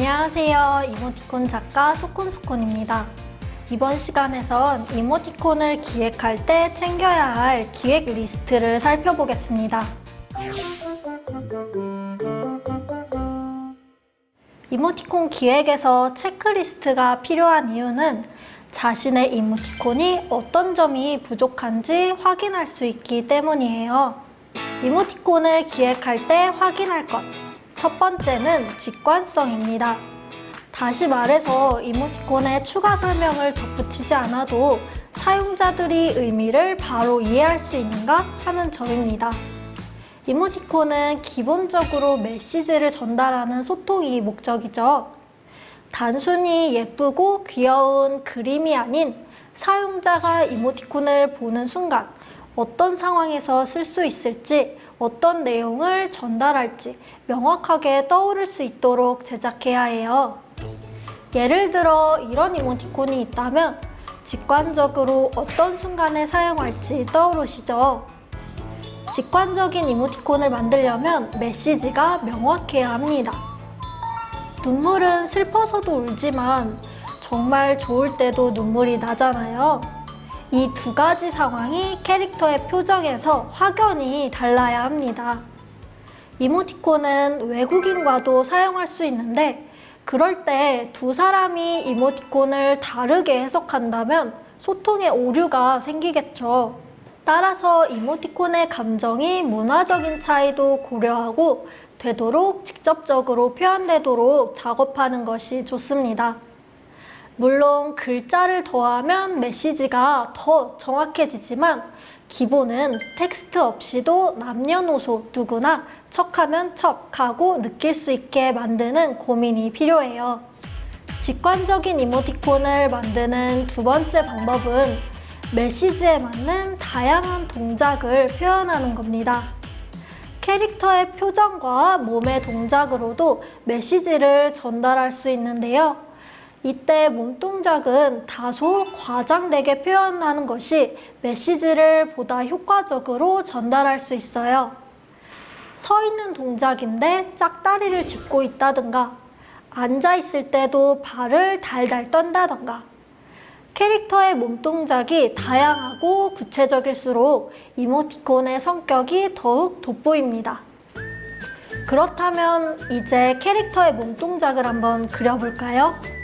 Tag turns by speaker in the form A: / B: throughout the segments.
A: 안녕하세요. 이모티콘 작가 소콘소콘입니다. 이번 시간에선 이모티콘을 기획할 때 챙겨야 할 기획 리스트를 살펴보겠습니다. 이모티콘 기획에서 체크리스트가 필요한 이유는 자신의 이모티콘이 어떤 점이 부족한지 확인할 수 있기 때문이에요. 이모티콘을 기획할 때 확인할 것. 첫 번째는 직관성입니다. 다시 말해서 이모티콘에 추가 설명을 덧붙이지 않아도 사용자들이 의미를 바로 이해할 수 있는가 하는 점입니다. 이모티콘은 기본적으로 메시지를 전달하는 소통이 목적이죠. 단순히 예쁘고 귀여운 그림이 아닌 사용자가 이모티콘을 보는 순간 어떤 상황에서 쓸 수 있을지 어떤 내용을 전달할지 명확하게 떠오를 수 있도록 제작해야 해요. 예를 들어 이런 이모티콘이 있다면 직관적으로 어떤 순간에 사용할지 떠오르시죠? 직관적인 이모티콘을 만들려면 메시지가 명확해야 합니다. 눈물은 슬퍼서도 울지만 정말 좋을 때도 눈물이 나잖아요. 이 두 가지 상황이 캐릭터의 표정에서 확연히 달라야 합니다. 이모티콘은 외국인과도 사용할 수 있는데 그럴 때 두 사람이 이모티콘을 다르게 해석한다면 소통에 오류가 생기겠죠. 따라서 이모티콘의 감정이 문화적인 차이도 고려하고 되도록 직접적으로 표현되도록 작업하는 것이 좋습니다. 물론 글자를 더하면 메시지가 더 정확해지지만 기본은 텍스트 없이도 남녀노소 누구나 척하면 척하고 느낄 수 있게 만드는 고민이 필요해요. 직관적인 이모티콘을 만드는 두 번째 방법은 메시지에 맞는 다양한 동작을 표현하는 겁니다. 캐릭터의 표정과 몸의 동작으로도 메시지를 전달할 수 있는데요. 이때 몸동작은 다소 과장되게 표현하는 것이 메시지를 보다 효과적으로 전달할 수 있어요. 서 있는 동작인데 짝다리를 짚고 있다든가, 앉아 있을 때도 발을 달달 떤다던가, 캐릭터의 몸동작이 다양하고 구체적일수록 이모티콘의 성격이 더욱 돋보입니다. 그렇다면 이제 캐릭터의 몸동작을 한번 그려볼까요?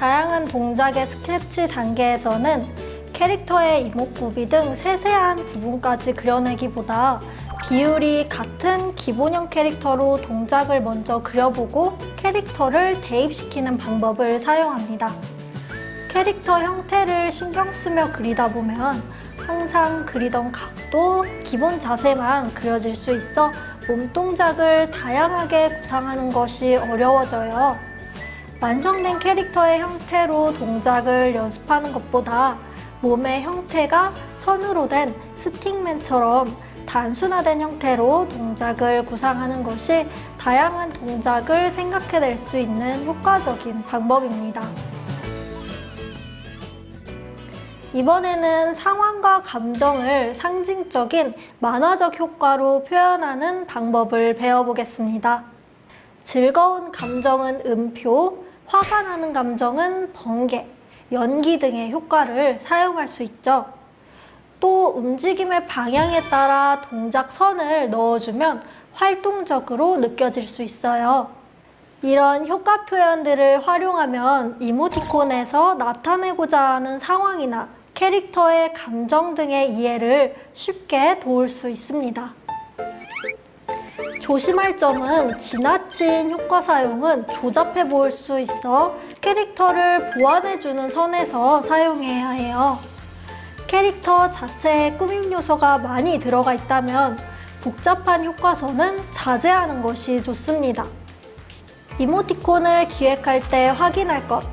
A: 다양한 동작의 스케치 단계에서는 캐릭터의 이목구비 등 세세한 부분까지 그려내기보다 비율이 같은 기본형 캐릭터로 동작을 먼저 그려보고 캐릭터를 대입시키는 방법을 사용합니다. 캐릭터 형태를 신경 쓰며 그리다 보면 항상 그리던 각도, 기본 자세만 그려질 수 있어 몸 동작을 다양하게 구상하는 것이 어려워져요. 완성된 캐릭터의 형태로 동작을 연습하는 것보다 몸의 형태가 선으로 된 스틱맨처럼 단순화된 형태로 동작을 구상하는 것이 다양한 동작을 생각해낼 수 있는 효과적인 방법입니다. 이번에는 상황과 감정을 상징적인 만화적 효과로 표현하는 방법을 배워보겠습니다. 즐거운 감정은 음표, 화가 나는 감정은 번개, 연기 등의 효과를 사용할 수 있죠. 또 움직임의 방향에 따라 동작 선을 넣어주면 활동적으로 느껴질 수 있어요. 이런 효과 표현들을 활용하면 이모티콘에서 나타내고자 하는 상황이나 캐릭터의 감정 등의 이해를 쉽게 도울 수 있습니다. 조심할 점은 지나친 효과 사용은 조잡해 보일 수 있어 캐릭터를 보완해주는 선에서 사용해야 해요. 캐릭터 자체에 꾸밈 요소가 많이 들어가 있다면 복잡한 효과선은 자제하는 것이 좋습니다. 이모티콘을 기획할 때 확인할 것.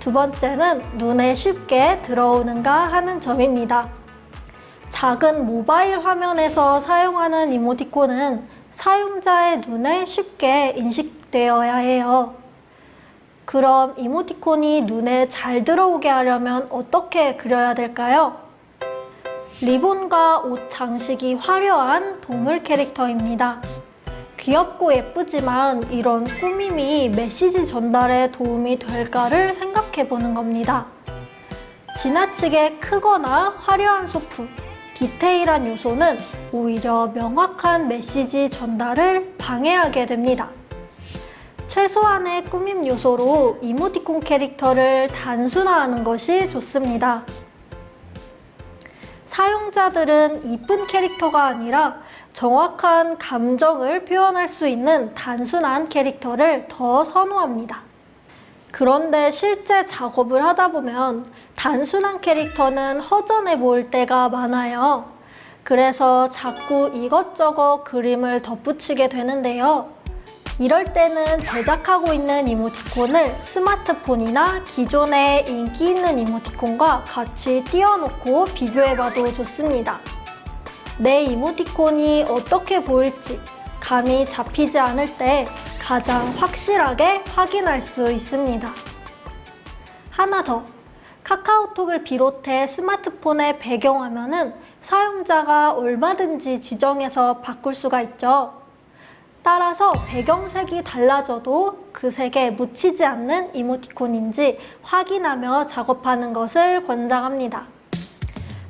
A: 두 번째는 눈에 쉽게 들어오는가 하는 점입니다. 작은 모바일 화면에서 사용하는 이모티콘은 사용자의 눈에 쉽게 인식되어야 해요. 그럼 이모티콘이 눈에 잘 들어오게 하려면 어떻게 그려야 될까요? 리본과 옷 장식이 화려한 동물 캐릭터입니다. 귀엽고 예쁘지만 이런 꾸밈이 메시지 전달에 도움이 될까를 생각해 보는 겁니다. 지나치게 크거나 화려한 소품, 디테일한 요소는 오히려 명확한 메시지 전달을 방해하게 됩니다. 최소한의 꾸밈 요소로 이모티콘 캐릭터를 단순화하는 것이 좋습니다. 사용자들은 이쁜 캐릭터가 아니라 정확한 감정을 표현할 수 있는 단순한 캐릭터를 더 선호합니다. 그런데 실제 작업을 하다 보면 단순한 캐릭터는 허전해 보일 때가 많아요. 그래서 자꾸 이것저것 그림을 덧붙이게 되는데요. 이럴 때는 제작하고 있는 이모티콘을 스마트폰이나 기존의 인기 있는 이모티콘과 같이 띄워놓고 비교해봐도 좋습니다. 내 이모티콘이 어떻게 보일지 감이 잡히지 않을 때 가장 확실하게 확인할 수 있습니다. 하나 더. 카카오톡을 비롯해 스마트폰의 배경화면은 사용자가 얼마든지 지정해서 바꿀 수가 있죠. 따라서 배경색이 달라져도 그 색에 묻히지 않는 이모티콘인지 확인하며 작업하는 것을 권장합니다.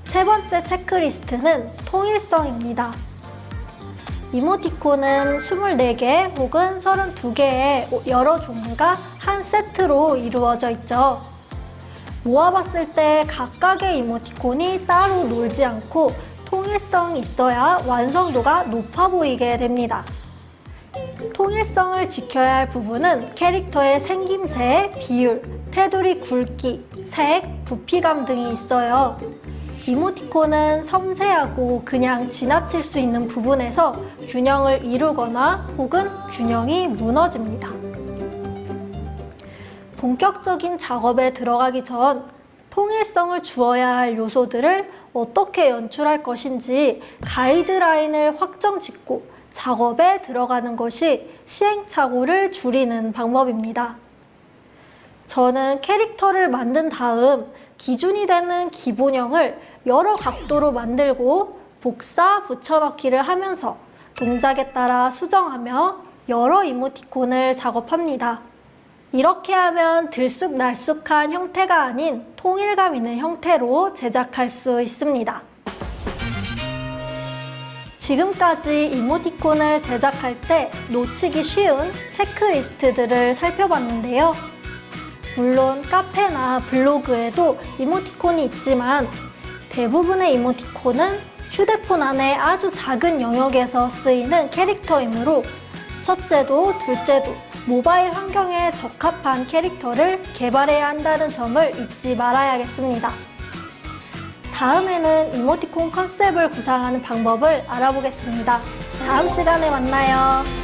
A: 세 번째 체크리스트는 통일성입니다. 이모티콘은 24개 혹은 32개의 여러 종류가 한 세트로 이루어져 있죠. 모아봤을 때 각각의 이모티콘이 따로 놀지 않고 통일성이 있어야 완성도가 높아 보이게 됩니다. 통일성을 지켜야 할 부분은 캐릭터의 생김새, 비율, 테두리 굵기, 색, 부피감 등이 있어요. 이모티콘은 섬세하고 그냥 지나칠 수 있는 부분에서 균형을 이루거나 혹은 균형이 무너집니다. 본격적인 작업에 들어가기 전 통일성을 주어야 할 요소들을 어떻게 연출할 것인지 가이드라인을 확정 짓고 작업에 들어가는 것이 시행착오를 줄이는 방법입니다. 저는 캐릭터를 만든 다음 기준이 되는 기본형을 여러 각도로 만들고 복사, 붙여넣기를 하면서 동작에 따라 수정하며 여러 이모티콘을 작업합니다. 이렇게 하면 들쑥날쑥한 형태가 아닌 통일감 있는 형태로 제작할 수 있습니다. 지금까지 이모티콘을 제작할 때 놓치기 쉬운 체크리스트들을 살펴봤는데요. 물론 카페나 블로그에도 이모티콘이 있지만 대부분의 이모티콘은 휴대폰 안에 아주 작은 영역에서 쓰이는 캐릭터이므로 첫째도 둘째도 모바일 환경에 적합한 캐릭터를 개발해야 한다는 점을 잊지 말아야겠습니다. 다음에는 이모티콘 컨셉을 구상하는 방법을 알아보겠습니다. 다음 시간에 만나요.